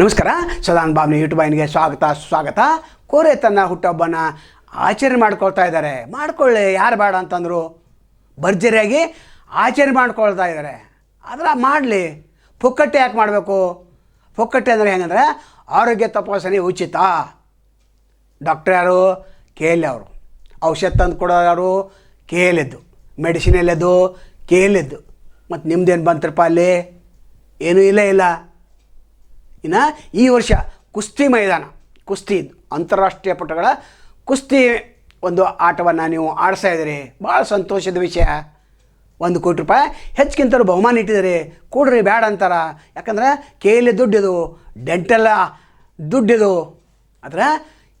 ನಮಸ್ಕಾರ, ಸದಾನ್ ಬಾಬ್ನಿ ಯೂಟ್ಯೂಬ್ ಐನ್ಗೆ ಸ್ವಾಗತ ಸ್ವಾಗತ ಕೋರೆ ತನ್ನ ಹುಟ್ಟಹಬ್ಬನ ಆಚರಣೆ ಮಾಡ್ಕೊಳ್ತಾ ಇದ್ದಾರೆ. ಮಾಡ್ಕೊಳ್ಳಿ, ಯಾರು ಬೇಡ ಅಂತಂದರು ಭರ್ಜರಿಯಾಗಿ ಆಚರಣೆ ಮಾಡ್ಕೊಳ್ತಾ ಇದ್ದಾರೆ. ಆದರೆ ಮಾಡಲಿ, ಪುಕ್ಕಟ್ಟೆ ಯಾಕೆ ಮಾಡಬೇಕು? ಪುಕ್ಕಟ್ಟೆ ಅಂದರೆ ಹೆಂಗಂದ್ರೆ ಆರೋಗ್ಯ ತಪಾಸಣೆ ಉಚಿತ. ಡಾಕ್ಟರ್ ಯಾರು? ಕೆ ಎಲ್ ಅವರು. ಔಷಧ ತಂದು ಕೊಡೋರು ಯಾರು? ಕೆ ಮೆಡಿಸಿನ್ ಎಲ್ಲದ್ದು ಕೆ ಎಲ್ ಎದ್ದು ಮತ್ತು ನಿಮ್ದೇನು ಬಂತ್ರಪ್ಪ ಅಲ್ಲಿ? ಏನೂ ಇಲ್ಲ ಇಲ್ಲ. ಇನ್ನು ಈ ವರ್ಷ ಕುಸ್ತಿ ಮೈದಾನ, ಕುಸ್ತಿ ಅಂತಾರಾಷ್ಟ್ರೀಯ ಪಟಗಳ ಕುಸ್ತಿ ಒಂದು ಆಟವನ್ನು ನೀವು ಆಡಿಸ್ತಾ ಇದ್ದೀರಿ. ಭಾಳ ಸಂತೋಷದ ವಿಷಯ. ಒಂದು ಕೋಟಿ ರೂಪಾಯಿ ಹೆಚ್ಚಿಗಿಂತಲೂ ಬಹುಮಾನ ಇಟ್ಟಿದ್ದಾರೆ. ಕೊಡ್ರಿ ಬೇಡ ಅಂತಾರ. ಯಾಕಂದ್ರೆ ಕೇಲಿ ದುಡ್ಡಿದು, ಡೆಂಟಲ್ ದುಡ್ಡಿದು, ಆದರೆ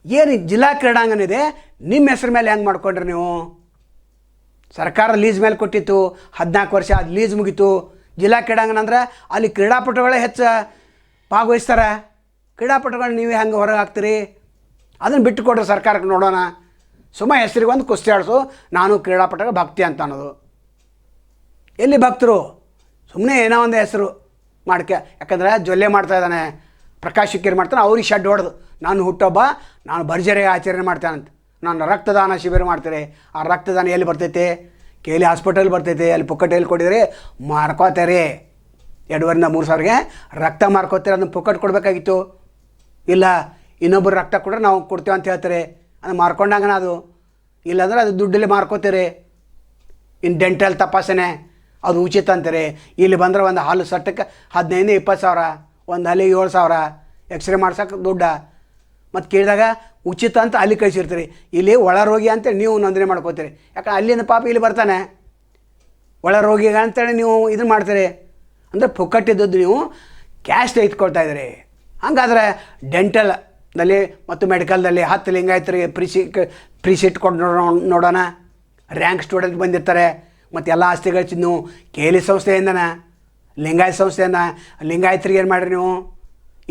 ಏನು ಜಿಲ್ಲಾ ಕ್ರೀಡಾಂಗಣ ಇದೆ ನಿಮ್ಮ ಹೆಸ್ರ ಮೇಲೆ ಹೆಂಗೆ ಮಾಡ್ಕೊಂಡ್ರಿ ನೀವು? ಸರ್ಕಾರ ಲೀಸ್ ಮೇಲೆ ಕೊಟ್ಟಿತ್ತು, ಹದಿನಾಲ್ಕು ವರ್ಷ ಅದು ಲೀಸ್ ಮುಗೀತು. ಜಿಲ್ಲಾ ಕ್ರೀಡಾಂಗಣ ಅಂದರೆ ಅಲ್ಲಿ ಕ್ರೀಡಾಪಟುಗಳೇ ಹೆಚ್ಚು ಭಾಗವಹಿಸ್ತಾರೆ. ಕ್ರೀಡಾಪಟುಗಳು ನೀವು ಹೆಂಗೆ ಹೊರಗೆ ಹಾಕ್ತೀರಿ. ಅದನ್ನು ಬಿಟ್ಟು ಕೊಡ್ರಿ ಸರ್ಕಾರಕ್ಕೆ ನೋಡೋಣ. ಸುಮ್ಮ ಹೆಸರಿಗೆ ಒಂದು ಕುಸ್ತಿ ಆಡಿಸು. ನಾನು ಕ್ರೀಡಾಪಟುಗಳ ಭಕ್ತಿ ಅಂತ ಅನ್ನೋದು. ಎಲ್ಲಿ ಭಕ್ತರು? ಸುಮ್ಮನೆ ಏನೋ ಒಂದು ಹೆಸರು ಮಾಡ್ಕೆ. ಯಾಕಂದ್ರೆ ಜೊಲ್ಲೆ ಮಾಡ್ತಾ ಇದ್ದಾನೆ. ಪ್ರಕಾಶ್ ಶಿಕ್ಕೇರಿ ಮಾಡ್ತಾನೆ. ಅವ್ರಿಗೆ ಶೆಡ್ ಹೊಡೆದು. ನಾನು ಹುಟ್ಟೊಬ್ಬ, ನಾನು ಭರ್ಜರಿ ಆಚರಣೆ ಮಾಡ್ತೇನಂತ ನಾನು ರಕ್ತದಾನ ಶಿಬಿರ ಮಾಡ್ತೀರಿ. ಆ ರಕ್ತದಾನ ಎಲ್ಲಿ ಬರ್ತೈತೆ? ಕೆ ಎಲ್ ಹಾಸ್ಪಿಟಲ್ ಬರ್ತೈತೆ. ಅಲ್ಲಿ ಪುಕ್ಕಟ್ಟೆಯಲ್ಲಿ ಕೊಟ್ಟಿದ್ರೆ ಮಾರ್ಕೋತಾರೆ. ಎರಡುವರೆಯಿಂದ ಮೂರು ಸಾವಿರಗೆ ರಕ್ತ ಮಾರ್ಕೋತೀರ ಅದನ್ನು ಪುಕ್ಕಟ್ಟು ಕೊಡಬೇಕಾಗಿತ್ತು. ಇಲ್ಲ ಇನ್ನೊಬ್ಬರು ರಕ್ತ ಕೊಡ್ರೆ ನಾವು ಕೊಡ್ತೇವೆ ಅಂತ ಹೇಳ್ತಾರೆ. ಅದು ಮಾರ್ಕೊಂಡಂಗನ ಅದು. ಇಲ್ಲಾಂದ್ರೆ ಅದು ದುಡ್ಡಲ್ಲಿ ಮಾರ್ಕೋತೀರಿ. ಇನ್ನು ಡೆಂಟಲ್ ತಪಾಸಣೆ, ಅದು ಉಚಿತ ಅಂತಾರೆ. ಇಲ್ಲಿ ಬಂದ್ರೆ ಒಂದು ಹಾಲು ಸಟ್ಟಕ್ಕೆ ಹದಿನೈದು ಇಪ್ಪತ್ತು ಸಾವಿರ, ಒಂದು ಹಲ್ಲಿಗೆ ಏಳು ಸಾವಿರ. ಎಕ್ಸ್ರೇ ಮಾಡ್ಸೋಕೆ ದುಡ್ಡ. ಮತ್ತು ಕೇಳಿದಾಗ ಉಚಿತ ಅಂತ ಅಲ್ಲಿ ಕಳಿಸಿರ್ತೀರಿ. ಇಲ್ಲಿ ಒಳ ರೋಗಿ ಅಂತೇಳಿ ನೀವು ನೋಂದಣಿ ಮಾಡ್ಕೋತೀರಿ. ಯಾಕಂದ್ರೆ ಅಲ್ಲಿಂದ ಪಾಪ ಇಲ್ಲಿ ಬರ್ತಾನೆ. ಒಳ ರೋಗಿಗಂತೇಳಿ ನೀವು ಇದನ್ನು ಮಾಡ್ತೀರಿ. ಅಂದರೆ ಪುಕ್ಕಟ್ಟಿದ್ದದ್ದು ನೀವು ಕ್ಯಾಶ್ ತೆಗೆದುಕೊಳ್ತಾ ಇದ್ದೀರಿ. ಹಂಗಾದರೆ ಡೆಂಟಲ್ದಲ್ಲಿ ಮತ್ತು ಮೆಡಿಕಲ್ದಲ್ಲಿ ಹತ್ತು ಲಿಂಗಾಯತರಿಗೆ ಫ್ರೀ ಸಿ ಫ್ರೀ ಸೀಟ್ ಕೊಟ್ಟು ನೋಡೋ ನೋಡೋಣ. ರ್ಯಾಂಕ್ ಸ್ಟೂಡೆಂಟ್ ಬಂದಿರ್ತಾರೆ. ಮತ್ತು ಎಲ್ಲ ಆಸ್ತಿಗಳು ನೀವು ಕೇಲಿ ಸಂಸ್ಥೆಯಿಂದನ, ಲಿಂಗಾಯತ ಸಂಸ್ಥೆಯಿಂದ, ಲಿಂಗಾಯತರಿಗೆ ಏನು ಮಾಡಿರಿ ನೀವು?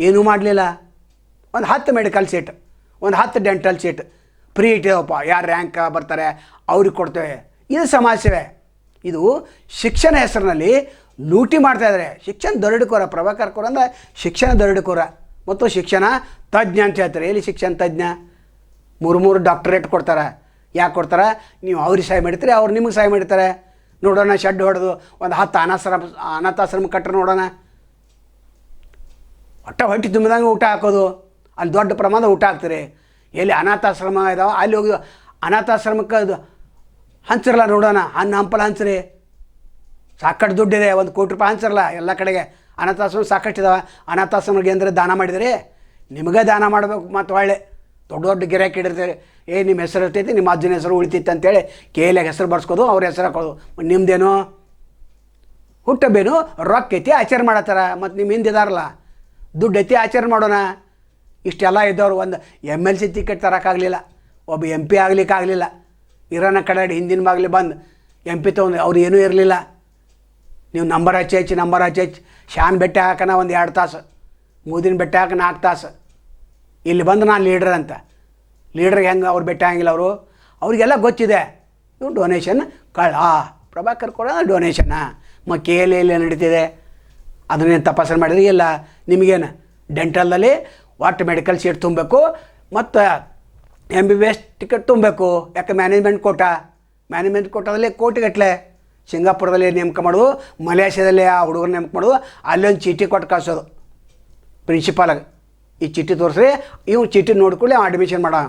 ಏನೂ ಮಾಡಲಿಲ್ಲ. ಒಂದು ಹತ್ತು ಮೆಡಿಕಲ್ ಸೀಟ್ ಒಂದು ಹತ್ತು ಡೆಂಟಲ್ ಸೀಟ್ ಫ್ರೀ ಇಟ್ಟಿದವಪ್ಪ ಯಾರು ರ್ಯಾಂಕ್ ಬರ್ತಾರೆ, ಅವ್ರಿಗೆ ಕೊಡ್ತೇವೆ. ಇದು ಸಮಾಜ ಸೇವೆ ಇದು ಶಿಕ್ಷಣ ಹೆಸರಿನಲ್ಲಿ ಲೂಟಿ ಮಾಡ್ತಾ ಇದ್ದಾರೆ ಶಿಕ್ಷಣ ದರಡಿಕೋರ, ಪ್ರಭಾಕರ್ ಕೋರ ಅಂದರೆ ಶಿಕ್ಷಣ ದರಡಿಕೋರ. ಮತ್ತು ಶಿಕ್ಷಣ ತಜ್ಞ ಅಂತ ಹೇಳ್ತಾರೆ. ಎಲ್ಲಿ ಶಿಕ್ಷಣ ತಜ್ಞ? ಮೂರು ಮೂರು ಡಾಕ್ಟರೇಟ್ ಕೊಡ್ತಾರೆ. ಯಾಕೆ ಕೊಡ್ತಾರೆ? ನೀವು ಅವ್ರಿಗೆ ಸಹಾಯ ಮಾಡ್ತೀರಿ ಅವ್ರು ನಿಮಗೆ ಸಹಾಯ ಮಾಡ್ತಾರೆ ನೋಡೋಣ, ಶೆಡ್ ಹೊಡೆದು ಒಂದು ಹತ್ತು ಅನಾಶ್ರಮ ಅನಾಥಾಶ್ರಮ ಕಟ್ಟರೆ ನೋಡೋಣ. ಹೊಟ್ಟೆ ಹೊಟ್ಟೆ ತುಂಬಿದಂಗೆ ಊಟ ಹಾಕೋದು. ಅಲ್ಲಿ ದೊಡ್ಡ ಪ್ರಮಾಣದ ಊಟ ಹಾಕ್ತೀರಿ. ಎಲ್ಲಿ ಅನಾಥಾಶ್ರಮ ಇದಾವೆ, ಅಲ್ಲಿ ಹೋಗಿ ಅನಾಥಾಶ್ರಮಕ್ಕೆ ಅದು ಹಂಚಿರಲ್ಲ ನೋಡೋಣ. ಅನ್ನ ಹಂಪಲ ಹಂಚ್ರಿ. ಸಾಕಷ್ಟು ದುಡ್ಡಿದೆ, ಒಂದು ಕೋಟಿ ರೂಪಾಯಿ ಅನ್ಸರಲ್ಲ ಎಲ್ಲ ಕಡೆಗೆ ಅನಾಥಾಶ್ರಮ ಸಾಕಷ್ಟು ಇದಾವೆ. ಅನಾಥಾಶ್ರಮಕ್ಕೆ ಅಂದರೆ ದಾನ ಮಾಡಿದರೆ ನಿಮಗೆ ದಾನ ಮಾಡಬೇಕು ಮತ್ತು ಒಳ್ಳೆ. ದೊಡ್ಡ ದೊಡ್ಡ ಗಿರಾಕಿ ಇಡಿರ್ತೀರಿ ಏ, ನಿಮ್ಮ ಹೆಸರು ಇರ್ತೈತಿ, ನಿಮ್ಮ ಅಜ್ಜನ ಹೆಸರು ಉಳಿತೈತೆ ಅಂತೇಳಿ ಕೇಲಾಗ ಹೆಸರು ಬರ್ಸ್ಕೋದು ಅವ್ರ ಹೆಸರು ಹಾಕೋದು ನಿಮ್ಮದೇನು ಹುಟ್ಟಬೇನು, ರೊಕ್ಕ ಐತಿ, ಆಚರಣೆ ಮಾಡತ್ತಾರ. ಮತ್ತು ನಿಮ್ಮ ಹಿಂದಿದಾರಲ್ಲ ದುಡ್ಡು ಐತಿ, ಆಚರಣೆ ಮಾಡೋಣ. ಇಷ್ಟೆಲ್ಲ ಇದ್ದವ್ರು ಒಂದು ಎಂ ಎಲ್ ಸಿ ಟಿಕೆಟ್ ತರೋಕ್ಕಾಗಲಿಲ್ಲ ಒಬ್ಬ ಎಂ ಪಿ ಆಗಲಿಕ್ಕಾಗಲಿಲ್ಲ ಇರೋನ ಕಡೆ ಹಿಂದಿನ ಬಾಗಿಲು ಬಂದು ಎಂ ಪಿ ತೊಗೊಂಡು ಅವ್ರು ಏನೂ ಇರಲಿಲ್ಲ. ನೀವು ನಂಬರ್ ಹಚ್ಚಿ ಹಚ್ಚಿ, ನಂಬರ್ ಹಚ್ಚಿ ಹಚ್ಚಿ. ಶಾನ್ ಬೆಟ್ಟ ಹಾಕೋಣ ಒಂದು ಎರಡು ತಾಸು. ಮೂದಿನ ಬೆಟ್ಟ ಹಾಕೋಣ ನಾಲ್ಕು ತಾಸು. ಇಲ್ಲಿ ಬಂದು ನಾನು ಲೀಡ್ರ್ ಅಂತ. ಲೀಡ್ರಿಗೆ ಹೆಂಗೆ ಅವ್ರು ಬೆಟ್ಟ ಹಂಗಿಲ್ಲ ಅವರು. ಅವ್ರಿಗೆಲ್ಲ ಗೊತ್ತಿದೆ. ಇವು ಡೊನೇಷನ್ ಕಳ್ಳ. ಪ್ರಭಾಕರ್ ಕೊಡ ಡೊನೇಷನ್ನ ಮ ಕೆ ಎಲ್ ಎಲ್ಲಿ ನಡೀತಿದೆ. ಅದನ್ನೇನು ತಪಾಸಣೆ ಮಾಡಿದ್ರೆ ಇಲ್ಲ. ನಿಮಗೇನು? ಡೆಂಟಲ್ದಲ್ಲಿ ಒಟ್ಟು ಮೆಡಿಕಲ್ ಸೀಟ್ ತುಂಬಬೇಕು. ಮತ್ತು M B B S ticket ತುಂಬಬೇಕು. ಯಾಕೆ ಮ್ಯಾನೇಜ್ಮೆಂಟ್ ಕೋಟ? ಮ್ಯಾನೇಜ್ಮೆಂಟ್ ಕೋಟದಲ್ಲಿ ಕೋಟಿಗಟ್ಟಲೆ ಸಿಂಗಾಪುರದಲ್ಲಿ ನೇಮಕ ಮಾಡೋದು, ಮಲೇಷ್ಯಾದಲ್ಲಿ ಆ ಹುಡುಗರು ನೇಮಕ ಮಾಡೋದು, ಅಲ್ಲೊಂದು ಚೀಟಿ ಕೊಟ್ಟು ಕಳ್ಸೋದು. ಪ್ರಿನ್ಸಿಪಾಲಾಗಿ ಈ ಚೀಟಿ ತೋರಿಸ್ರಿ ಇವು ಚೀಟಿ ನೋಡ್ಕೊಳ್ಳಿ ಅಡ್ಮಿಷನ್ ಮಾಡೋ.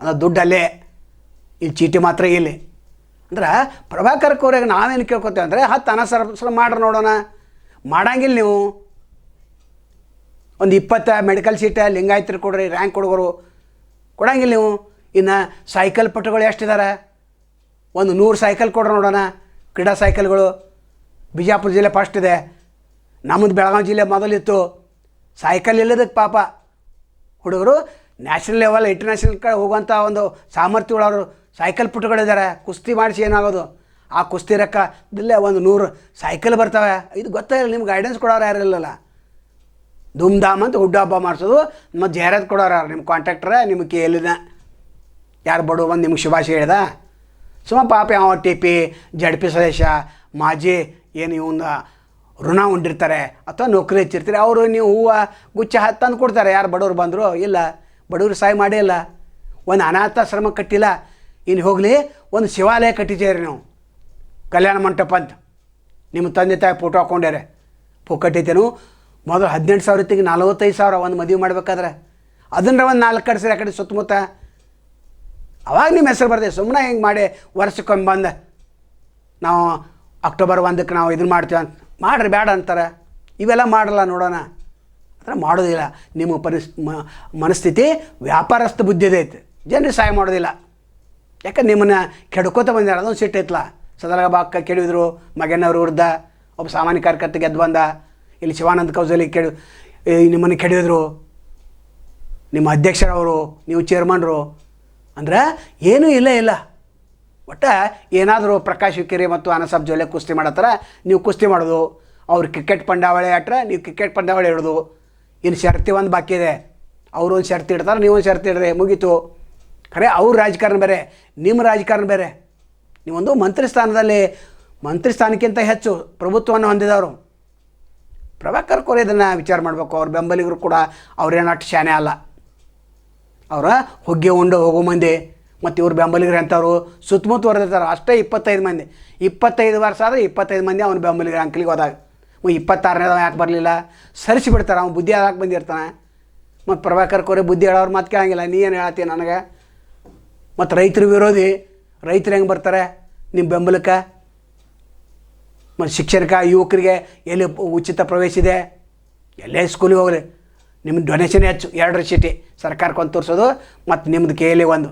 ಅದು ದುಡ್ಡು ಅಲ್ಲೇ. ಈ ಚೀಟಿ ಮಾತ್ರ ಇಲ್ಲಿ. ಅಂದ್ರೆ ಪ್ರಭಾಕರ್ ಕೋರ್ಯಾಗ ನಾವೇನು ಕೇಳ್ಕೊತೇವೆ ಅಂದರೆ, ಹತ್ತು ಅನಸರ ಮಾಡ್ರಿ ನೋಡೋಣ. ಮಾಡಂಗಿಲ್ಲ ನೀವು. ಒಂದು ಇಪ್ಪತ್ತು ಮೆಡಿಕಲ್ ಸೀಟ ಲಿಂಗಾಯತ್ರಿ ಕೊಡ್ರಿ ರ್ಯಾಂಕ್ ಕೊಡೋರು ಕೊಡಂಗಿಲ್ಲ ನೀವು. ಇನ್ನು ಸೈಕಲ್ ಪಟುಗಳು ಎಷ್ಟಿದ್ದಾರೆ ಒಂದು ನೂರು ಸೈಕಲ್ ಕೊಡ್ರಿ ನೋಡೋಣ. ಕ್ರೀಡಾ ಸೈಕಲ್ಗಳು ಬಿಜಾಪುರ ಜಿಲ್ಲೆ ಫಸ್ಟ್ ಇದೆ. ನಮ್ಮದು ಬೆಳಗಾವಿ ಜಿಲ್ಲೆ ಮೊದಲಿತ್ತು. ಸೈಕಲ್ ಇಲ್ಲದಕ್ಕೆ ಪಾಪ. ಹುಡುಗರು ನ್ಯಾಷನಲ್ ಲೆವೆಲ್ ಇಂಟರ್ನ್ಯಾಷನಲ್ ಕಡೆ ಹೋಗುವಂಥ ಒಂದು ಸಾಮರ್ಥ್ಯಗಳವರು ಸೈಕಲ್ ಪುಟ್ಟುಗಳಿದ್ದಾರೆ. ಕುಸ್ತಿ ಮಾಡಿಸಿ ಏನಾಗೋದು? ಆ ಕುಸ್ತಿ ರೊಕ್ಕದಲ್ಲೇ ಒಂದು ನೂರು ಸೈಕಲ್ ಬರ್ತವೆ. ಇದು ಗೊತ್ತಾಗಿಲ್ಲ ನಿಮ್ಗೆ ಗೈಡೆನ್ಸ್ ಕೊಡೋರು ಯಾರು ಇಲ್ಲಲ್ಲ ಧೂಮ್ ಧಾಮ್ ಅಂತ ಹುಡ್ಡು ಹಬ್ಬ ಮಾಡಿಸೋದು. ಮತ್ತು ಜಾಹೀರಾತು ಕೊಡೋರು ಯಾರು? ನಿಮ್ಮ ಕಾಂಟ್ರಾಕ್ಟ್ರೆ ನಿಮಗೆ ಕೇಳಿದ. ಯಾರು ಬಡವ ಬಂದು ನಿಮ್ಗೆ ಶುಭಾಶಯ ಹೇಳ್ದ? ಸುಮ್ಮ ಪಾಪ ಯಾವ ಟಿ ಪಿ ಜಡ್ ಪಿ ಸದಸ್ಯ ಮಾಜಿ ಏನು ಇವನ್ನ ಋಣ ಉಂಡಿರ್ತಾರೆ ಅಥವಾ ನೌಕರಿ ಹೆಚ್ಚಿರ್ತಾರೆ, ಅವರು ನೀವು ಹೂವು ಗುಚ್ಚ ಹತ್ತು ತಂದು ಕೊಡ್ತಾರೆ. ಯಾರು ಬಡವ್ರು ಬಂದರು? ಇಲ್ಲ. ಬಡವ್ರು ಸಹಾಯ ಮಾಡೇ ಇಲ್ಲ. ಒಂದು ಅನಾಥಾಶ್ರಮ ಕಟ್ಟಿಲ್ಲ. ಇನ್ನು ಹೋಗಲಿ, ಒಂದು ಶಿವಾಲಯ ಕಟ್ಟಿದ್ದೀರಿ ನೀವು. ಕಲ್ಯಾಣ ಮಂಟಪ ಅಂತ. ನಿಮ್ಮ ತಂದೆ ತಾಯಿ ಫೋಟೋ ಹಾಕ್ಕೊಂಡ್ಯಾರೆ ಕಟ್ಟಿದ್ದೇನು. ಮೊದಲು ಹದಿನೆಂಟು ಸಾವಿರ ಇತ್ತಿಗೆ ನಲವತ್ತೈದು ಸಾವಿರ ಒಂದು ಮದುವೆ ಮಾಡ್ಬೇಕಾದ್ರೆ. ಅದನ್ನ ಒಂದು ನಾಲ್ಕು ಕಡೆ ಆ ಕಡೆ ಸುತ್ತಮುತ್ತ. ಅವಾಗ ನಿಮ್ಮ ಹೆಸರು ಬರ್ತದೆ ಸುಮ್ಮನೆ ಹಿಂಗೆ ಮಾಡಿ ವರ್ಷಕ್ಕೊಮ್ಮೆ ಬಂದು. ನಾವು ಅಕ್ಟೋಬರ್ ಒಂದಕ್ಕೆ ನಾವು ಇದನ್ನು ಮಾಡ್ತೀವಿ ಅಂತ. ಮಾಡ್ರಿ ಬೇಡ ಅಂತಾರೆ. ಇವೆಲ್ಲ ಮಾಡಲ್ಲ ನೋಡೋಣ. ಅದರ ಮಾಡೋದಿಲ್ಲ. ನಿಮ್ಮ ಪರಿಸ್ ಮನಸ್ಥಿತಿ ವ್ಯಾಪಾರಸ್ಥ ಬುದ್ಧಿದೆ ಐತೆ. ಜನರಿಗೆ ಸಹಾಯ ಮಾಡೋದಿಲ್ಲ. ಯಾಕಂದ್ರೆ ನಿಮ್ಮನ್ನು ಕೆಡ್ಕೋತ ಬಂದಿರ ಅದೊಂದು ಸಿಟ್ಟು ಐತಲ್ಲ ಬಾಕ ಕೆಡಿದ್ರು ಮಗನವ್ರ ವಿರುದ್ಧ ಒಬ್ಬ ಸಾಮಾನ್ಯ ಕಾರ್ಯಕರ್ತ ಗೆದ್ದು ಬಂದ. ಇಲ್ಲಿ ಶಿವಾನಂದ ಕೌಜಲಿ ಕೆಡಿ ನಿಮ್ಮನ್ನು ಕೆಡಿದ್ರು. ನಿಮ್ಮ ಅಧ್ಯಕ್ಷರವರು, ನೀವು ಚೇರ್ಮನ್ರು ಅಂದ್ರೆ ಏನೂ ಇಲ್ಲ ಇಲ್ಲ. ಒಟ್ಟು ಏನಾದರೂ ಪ್ರಕಾಶ್ ಕಿರಿ ಮತ್ತು ಅನಸಬ್ ಜೋಲೆ ಕುಸ್ತಿ ಮಾಡತ್ತಾರ, ನೀವು ಕುಸ್ತಿ ಮಾಡೋದು. ಅವ್ರು ಕ್ರಿಕೆಟ್ ಪಂದ್ಯಾವಳಿ ಆಟ್ರ ನೀವು ಕ್ರಿಕೆಟ್ ಪಂದ್ಯಾವಳಿ ಹಿಡಿದು ಇನ್ನು ಶರ್ತಿ ಒಂದು ಬಾಕಿ ಇದೆ. ಅವರು ಒಂದು ಶರ್ತಿ ಇಡ್ತಾರೆ, ನೀವು ಒಂದು ಶರ್ತಿ ಇಡ್ರಿ, ಮುಗೀತು. ಖರೆ, ಅವ್ರ ರಾಜಕಾರಣ ಬೇರೆ ನಿಮ್ಮ ರಾಜಕಾರಣ ಬೇರೆ. ನೀವೊಂದು ಮಂತ್ರಿ ಸ್ಥಾನದಲ್ಲಿ, ಮಂತ್ರಿ ಸ್ಥಾನಕ್ಕಿಂತ ಹೆಚ್ಚು ಪ್ರಭುತ್ವವನ್ನು ಹೊಂದಿದವರು. ಪ್ರಭಾಕರ್ ಕೋರೆ ಇದನ್ನು ವಿಚಾರ ಮಾಡಬೇಕು, ಅವ್ರ ಬೆಂಬಲಿಗರು ಕೂಡ ಅವ್ರೇನಟ್ಟು ಶಾನೆ ಅಲ್ಲ. ಅವರ ಹೊಗ್ಗೆ ಉಂಡು ಹೋಗೋ ಮಂದಿ. ಮತ್ತು ಇವ್ರು ಬೆಂಬಲಿಗರು ಅಂಥವ್ರು ಸುತ್ತಮುತ್ತ ಹೊರದಿರ್ತಾರೆ ಅಷ್ಟೇ ಇಪ್ಪತ್ತೈದು ಮಂದಿ. ಇಪ್ಪತ್ತೈದು ವರ್ಷ ಆದರೆ ಇಪ್ಪತ್ತೈದು ಮಂದಿ ಅವನು ಬೆಂಬಲಿಗರ ಅಂಕಲಿಗೆ ಹೋದಾಗ. ಇಪ್ಪತ್ತಾರನೇದವ ಯಾಕೆ ಬರಲಿಲ್ಲ? ಸರಿಸಿ ಬಿಡ್ತಾರೆ. ಅವ್ನು ಬುದ್ಧಿ ಯಾಕೆ ಬಂದಿರ್ತಾನೆ. ಮತ್ತು ಪ್ರಭಾಕರ್ ಕೋರೆ ಬುದ್ಧಿ ಹೇಳೋರು ಮಾತು ಕೇಳಂಗಿಲ್ಲ. ನೀ ಏನು ಹೇಳ್ತೀಯ ನನಗೆ? ಮತ್ತು ರೈತರು ವಿರೋಧಿ. ರೈತರು ಹೆಂಗೆ ಬರ್ತಾರೆ? ನಿಮ್ಮ ಬೆಂಬಲಕ್ಕೆ? ಮತ್ತು ಶಿಕ್ಷಣಕ್ಕೆ ಯುವಕರಿಗೆ ಎಲ್ಲಿ ಉಚಿತ ಪ್ರವೇಶ ಇದೆ? ಎಲ್ಲೇ ಸ್ಕೂಲಿಗೆ ಹೋಗಲಿ. ನಿಮ್ಮ ಡೊನೇಷನ್ ಹೆಚ್ಚು, ಎರಡರ ಚೀಟಿ ಸರ್ಕಾರಕ್ಕೆ ಒಂದು ತೋರಿಸೋದು, ಮತ್ತು ನಿಮ್ಮದು ಕೈಯಲ್ಲಿ ಒಂದು.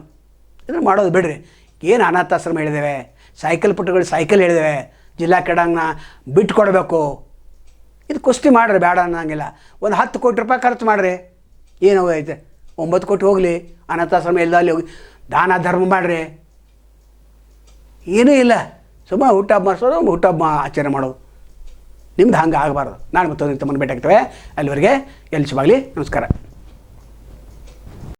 ಇದನ್ನು ಮಾಡೋದು ಬಿಡ್ರಿ. ಏನು ಅನಾಥಾಶ್ರಮ ಹೇಳಿದ್ದೇವೆ ಸೈಕಲ್ ಪುಟ್ಟಗಳು ಸೈಕಲ್ ಹೇಳಿದ್ದೇವೆ ಜಿಲ್ಲಾ ಕ್ರೀಡಾಂಗಣ ಬಿಟ್ಟು ಕೊಡಬೇಕು. ಇದು ಕುಸ್ತಿ ಮಾಡ್ರಿ ಬೇಡ ಅನ್ನೋಂಗಿಲ್ಲ. ಒಂದು ಹತ್ತು ಕೋಟಿ ರೂಪಾಯಿ ಖರ್ಚು ಮಾಡಿರಿ. ಏನು ಐತೆ? ಒಂಬತ್ತು ಕೋಟಿ ಹೋಗಲಿ, ಅನಾಥಾಶ್ರಮ ಎಲ್ಲ ಅಲ್ಲಿ ಹೋಗಿ ದಾನ ಧರ್ಮ ಮಾಡಿರಿ. ಏನೂ ಇಲ್ಲ. ಸುಮ್ಮನೆ ಊಟ ಮಾಡಿಸೋದು, ಊಟ ಆಚರಣೆ ಮಾಡೋದು. ನಿಮ್ದು ಹಂಗೆ ಆಗಬಾರ್ದು. ನಾನು ಮತ್ತೊಂದು ತಮ್ಮನ್ನು ಭೇಟಿ ಆಗ್ತೇವೆ ಅಲ್ಲಿವರೆಗೆ ಎಲ್ಲಿ ಶುಭಾಗಲಿ ನಮಸ್ಕಾರ.